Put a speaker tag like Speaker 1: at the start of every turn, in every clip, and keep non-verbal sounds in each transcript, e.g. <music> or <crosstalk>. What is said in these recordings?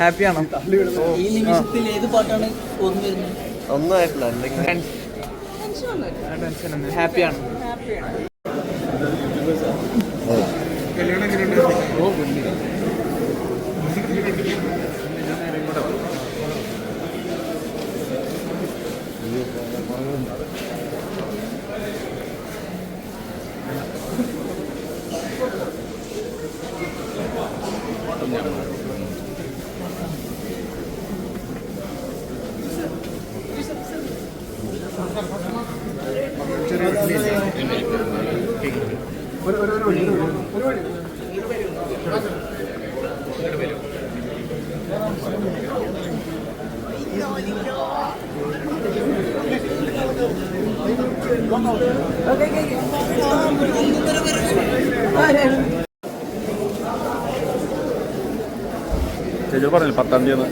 Speaker 1: ഹാപ്പിയാണോ
Speaker 2: ഈ നിമിഷത്തിൽ ഏത് പാട്ടാണ് ഓർമ്മ വരുന്നത്
Speaker 3: ഒന്നും ആയിട്ടില്ല Okay,
Speaker 1: okay, ഹാപ്പിയാണ്
Speaker 4: ചേച്ചി പറഞ്ഞു പത്താം തീയതി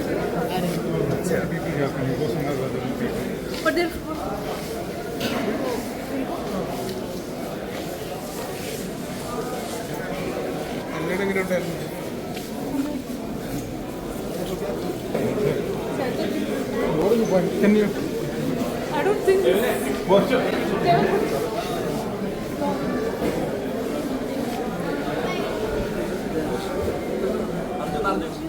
Speaker 1: സുഷി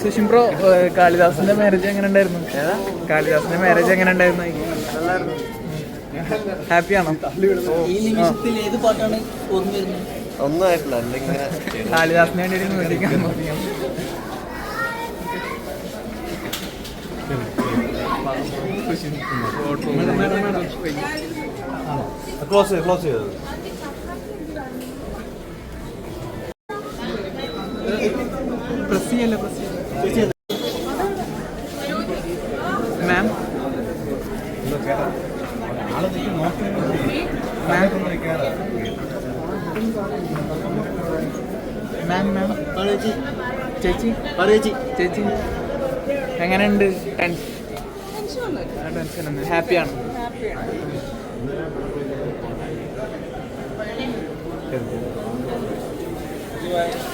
Speaker 1: സുഷിൻ ബ്രോ കാളിദാസിന്റെ മാരേജ് എങ്ങനെ ഉണ്ടായിരുന്നു? കാളിദാസിന്റെ മാരേജ് എങ്ങനെ ഉണ്ടായിരുന്നു? ഹാപ്പിയാണോ
Speaker 2: ഈ നിമിഷത്തിൽ ഏത് പാട്ടാണ് ഓർമ്മ വരുന്നത്
Speaker 3: ഒന്നും ആയിട്ടില്ല. എന്തെങ്കിലും <laughs>
Speaker 1: കാളിദാസിന് വേണ്ടി മ്യൂസിക്കാൻ
Speaker 3: ക്ലോസ് ചെയ്ത് ക്ലോസ് ചെയ്തത്
Speaker 1: ചെയ്യല്ലേ പ്രസ് മാം മാം മാം ചേച്ചി? ചേച്ചി? എങ്ങനെയുണ്ട്? ടെൻഷൻ ഹാപ്പിയാണ്
Speaker 3: ഹാപ്പിയാണ് 对。